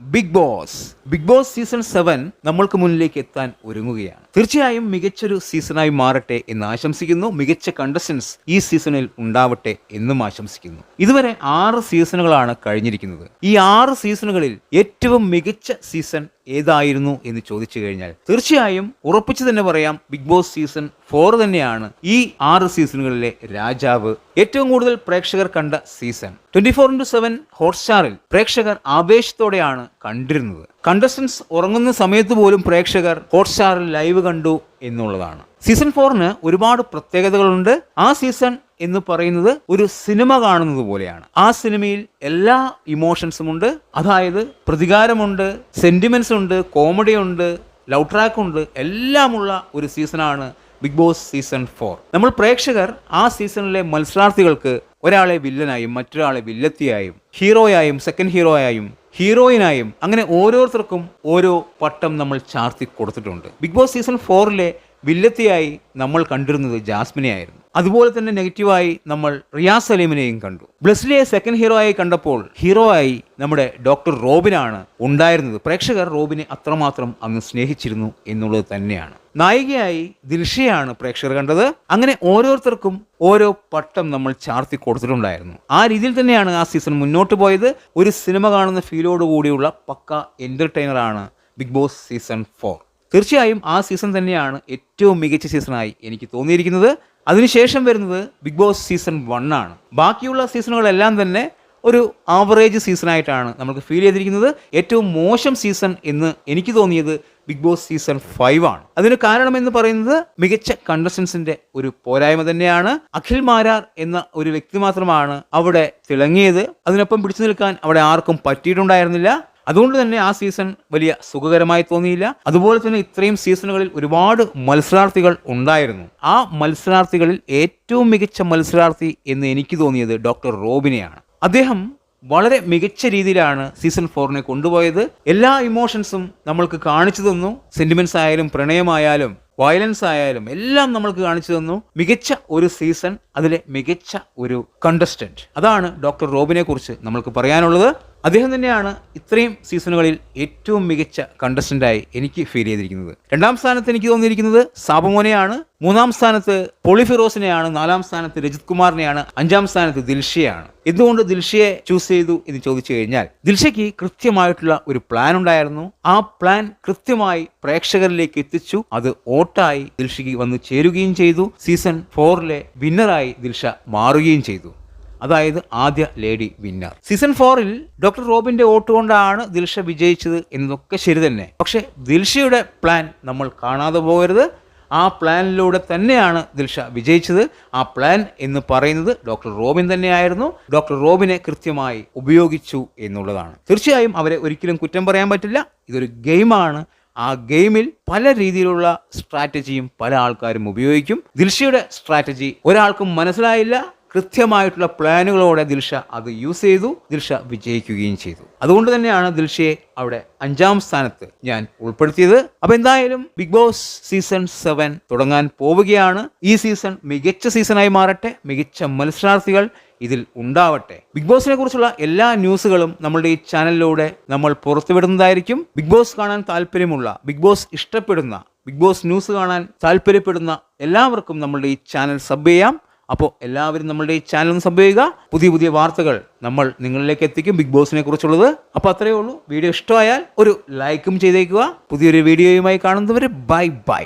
Big Boss Big Boss season seven നമ്മൾക്ക് മുന്നിലേക്ക് എത്താൻ ഒരുങ്ങുകയാണ്. തീർച്ചയായും മികച്ചൊരു സീസണായി മാറട്ടെ എന്ന് ആശംസിക്കുന്നു. മികച്ച കണ്ടസ്റ്റൻസ് ഈ സീസണിൽ ഉണ്ടാവട്ടെ എന്നും ആശംസിക്കുന്നു. ഇതുവരെ ആറ് സീസണുകളാണ് കഴിഞ്ഞിരിക്കുന്നത്. ഈ ആറ് സീസണുകളിൽ ഏറ്റവും മികച്ച സീസൺ ഏതായിരുന്നു എന്ന് ചോദിച്ചു കഴിഞ്ഞാൽ തീർച്ചയായും ഉറപ്പിച്ചു തന്നെ പറയാം ബിഗ് ബോസ് സീസൺ ഫോർ തന്നെയാണ് ഈ ആറ് സീസണുകളിലെ രാജാവ് ഏറ്റവും കൂടുതൽ പ്രേക്ഷകർ കണ്ട season twenty four into seven ഹോട്ട്സ്റ്റാറിൽ പ്രേക്ഷകർ ആവേശത്തോടെയാണ് കണ്ടിരുന്നത്. കണ്ടസ്റ്റൻസ് ഉറങ്ങുന്ന സമയത്ത് പോലും പ്രേക്ഷകർ ഹോട്ട്സ്റ്റാറിൽ ലൈവ് കണ്ടു എന്നുള്ളതാണ്. സീസൺ ഫോറിന് ഒരുപാട് പ്രത്യേകതകളുണ്ട്. ആ സീസൺ എന്ന് പറയുന്നത് ഒരു സിനിമ കാണുന്നത് പോലെയാണ്. ആ സിനിമയിൽ എല്ലാ ഇമോഷൻസും ഉണ്ട്. അതായത് പ്രതികാരമുണ്ട് സെന്റിമെന്റ്സ് ഉണ്ട് കോമഡി ഉണ്ട് ലവ് ട്രാക്ക് ഉണ്ട്. എല്ലാമുള്ള ഒരു സീസണാണ് ബിഗ് ബോസ് സീസൺ ഫോർ നമ്മൾ പ്രേക്ഷകർ ആ സീസണിലെ മത്സരാർത്ഥികൾക്ക് ഒരാളെ വില്ലനായും മറ്റൊരാളെ വില്ലത്തിയായും ഹീറോയായും സെക്കൻഡ് ഹീറോയായും ഹീറോയിനായും അങ്ങനെ ഓരോരുത്തർക്കും ഓരോ പട്ടം നമ്മൾ ചാർത്തി കൊടുത്തിട്ടുണ്ട്. ബിഗ് ബോസ് സീസൺ ഫോറിലെ വില്ലത്തിയായി നമ്മൾ കണ്ടിരുന്നത് ജാസ്മിനെ ആയിരുന്നു അതുപോലെ തന്നെ നെഗറ്റീവായി നമ്മൾ റിയാസ് സലീമിനെയും കണ്ടു. ബ്ലസ്ലിയെ സെക്കൻഡ് ഹീറോ ആയി കണ്ടപ്പോൾ ഹീറോ ആയി നമ്മുടെ ഡോക്ടർ റോബിനാണ് ഉണ്ടായിരുന്നത്. പ്രേക്ഷകർ റോബിനെ അത്രമാത്രം അങ്ങ് സ്നേഹിച്ചിരുന്നു എന്നുള്ളത് തന്നെയാണ്. നായികയായി ദിൽഷയാണ് പ്രേക്ഷകർ കണ്ടത്. അങ്ങനെ ഓരോരുത്തർക്കും ഓരോ പട്ടം നമ്മൾ ചാർത്തി കൊടുത്തിട്ടുണ്ടായിരുന്നു. ആ രീതിയിൽ തന്നെയാണ് ആ സീസൺ മുന്നോട്ട് പോയത്. ഒരു സിനിമ കാണുന്ന ഫീലോട് കൂടിയുള്ള പക്ക എന്റർടൈനറാണ് ബിഗ് ബോസ് സീസൺ ഫോർ തീർച്ചയായും ആ സീസൺ തന്നെയാണ് ഏറ്റവും മികച്ച സീസണായി എനിക്ക് തോന്നിയിരിക്കുന്നത്. അതിനുശേഷം വരുന്നത് ബിഗ് ബോസ് സീസൺ വൺ ആണ്. ബാക്കിയുള്ള സീസണുകളെല്ലാം തന്നെ ഒരു ആവറേജ് സീസണായിട്ടാണ് നമുക്ക് ഫീൽ ചെയ്തിരിക്കുന്നത്. ഏറ്റവും മോശം സീസൺ എന്ന് എനിക്ക് തോന്നിയത് ബിഗ് ബോസ് സീസൺ ഫൈവ് ആണ്. അതിന് കാരണം എന്ന് പറയുന്നത് മികച്ച കണ്ടസ്റ്റൻസിന്റെ ഒരു പോരായ്മ തന്നെയാണ്. അഖിൽ മാരാർ എന്ന ഒരു വ്യക്തി മാത്രമാണ് അവിടെ തിളങ്ങിയത്. അതിനൊപ്പം പിടിച്ചു നിൽക്കാൻ അവിടെ ആർക്കും പറ്റിയിട്ടുണ്ടായിരുന്നില്ല. അതുകൊണ്ട് തന്നെ ആ സീസൺ വലിയ സുഖകരമായി തോന്നിയില്ല. അതുപോലെ തന്നെ ഇത്രയും സീസണുകളിൽ ഒരുപാട് മത്സരാർത്ഥികൾ ഉണ്ടായിരുന്നു. ആ മത്സരാർത്ഥികളിൽ ഏറ്റവും മികച്ച മത്സരാർത്ഥി എന്ന് എനിക്ക് തോന്നിയത് ഡോക്ടർ റോബിനെയാണ്. അദ്ദേഹം വളരെ മികച്ച രീതിയിലാണ് സീസൺ ഫോറിനെ കൊണ്ടുപോയത്. എല്ലാ ഇമോഷൻസും നമ്മൾക്ക് കാണിച്ചു തന്നു. സെന്റിമെന്റ്സ് ആയാലും പ്രണയമായാലും വയലൻസ് ആയാലും എല്ലാം നമ്മൾക്ക് കാണിച്ചു തന്നു. മികച്ച ഒരു സീസൺ അതിലെ മികച്ച ഒരു കണ്ടസ്റ്റന്റ് അതാണ് ഡോക്ടർ റോബിനെ കുറിച്ച് നമ്മൾക്ക് പറയാനുള്ളത്. അദ്ദേഹം തന്നെയാണ് ഇത്രയും സീസണുകളിൽ ഏറ്റവും മികച്ച കണ്ടസ്റ്റന്റായി എനിക്ക് ഫീൽ ചെയ്തിരിക്കുന്നത്. രണ്ടാം സ്ഥാനത്ത് എനിക്ക് തോന്നിയിരിക്കുന്നത് സാബമോനെയാണ്. മൂന്നാം സ്ഥാനത്ത് പോളിഫിറോസിനെയാണ്. നാലാം സ്ഥാനത്ത് രജിത് കുമാറിനെയാണ്. അഞ്ചാം സ്ഥാനത്ത് ദിൽഷയാണ് എന്തുകൊണ്ട് ദിൽഷയെ ചൂസ് ചെയ്തു എന്ന് ചോദിച്ചു കഴിഞ്ഞാൽ ദിൽഷയ്ക്ക് കൃത്യമായിട്ടുള്ള ഒരു പ്ലാൻ ഉണ്ടായിരുന്നു. ആ പ്ലാൻ കൃത്യമായി പ്രേക്ഷകരിലേക്ക് എത്തിച്ചു. അത് ഓട്ടായി ദിൽഷയ്ക്ക് വന്ന് ചേരുകയും ചെയ്തു. സീസൺ ഫോറിലെ വിന്നറായി ദിൽഷ മാറുകയും ചെയ്തു. അതായത് ആദ്യ ലേഡി വിന്നർ. സീസൺ ഫോറിൽ ഡോക്ടർ റോബിന്റെ വോട്ട് കൊണ്ടാണ് ദിൽഷ വിജയിച്ചത് എന്നൊക്കെ ശരി തന്നെ. പക്ഷെ ദിൽഷയുടെ പ്ലാൻ നമ്മൾ കാണാതെ പോകരുത്. ആ പ്ലാനിലൂടെ തന്നെയാണ് ദിൽഷ വിജയിച്ചത്. ആ പ്ലാൻ എന്ന് പറയുന്നത് ഡോക്ടർ റോബിൻ തന്നെയായിരുന്നു. ഡോക്ടർ റോബിനെ കൃത്യമായി ഉപയോഗിച്ചു എന്നുള്ളതാണ്. തീർച്ചയായും അവരെ ഒരിക്കലും കുറ്റം പറയാൻ പറ്റില്ല. ഇതൊരു ഗെയിമാണ്. ആ ഗെയിമിൽ പല രീതിയിലുള്ള സ്ട്രാറ്റജിയും പല ആൾക്കാരും ഉപയോഗിക്കും. ദിൽഷയുടെ സ്ട്രാറ്റജി ഒരാൾക്കും മനസ്സിലായില്ല കൃത്യമായിട്ടുള്ള പ്ലാനുകളോടെ ദിൽഷ അത് യൂസ് ചെയ്തു ദിൽഷ വിജയിക്കുകയും ചെയ്തു. അതുകൊണ്ട് തന്നെയാണ് ദിൽഷയെ അവിടെ അഞ്ചാം സ്ഥാനത്ത് ഞാൻ ഉൾപ്പെടുത്തിയത്. അപ്പൊ എന്തായാലും ബിഗ് ബോസ് സീസൺ സെവൻ തുടങ്ങാൻ പോവുകയാണ്. ഈ സീസൺ മികച്ച സീസണായി മാറട്ടെ മികച്ച മത്സരാർത്ഥികൾ ഇതിൽ ഉണ്ടാവട്ടെ. ബിഗ് ബോസിനെ കുറിച്ചുള്ള എല്ലാ ന്യൂസുകളും നമ്മളുടെ ഈ ചാനലിലൂടെ നമ്മൾ പുറത്തുവിടുന്നതായിരിക്കും. ബിഗ് ബോസ് കാണാൻ താല്പര്യമുള്ള ബിഗ് ബോസ് ഇഷ്ടപ്പെടുന്ന ബിഗ് ബോസ് ന്യൂസ് കാണാൻ താല്പര്യപ്പെടുന്ന എല്ലാവർക്കും നമ്മളുടെ ഈ ചാനൽ സബ് ചെയ്യാം. അപ്പോൾ എല്ലാവരും നമ്മളുടെ ഈ ചാനൽ ഒന്ന് സംഭവിക്കുക പുതിയ പുതിയ വാർത്തകൾ നമ്മൾ നിങ്ങളിലേക്ക് എത്തിക്കും. ബിഗ് ബോസിനെ കുറിച്ചുള്ളത്. അപ്പോൾ അത്രയേ ഉള്ളൂ. വീഡിയോ ഇഷ്ടമായാൽ ഒരു ലൈക്കും ചെയ്തേക്കുക. പുതിയൊരു വീഡിയോയുമായി കാണുന്നവർ ബൈ ബൈ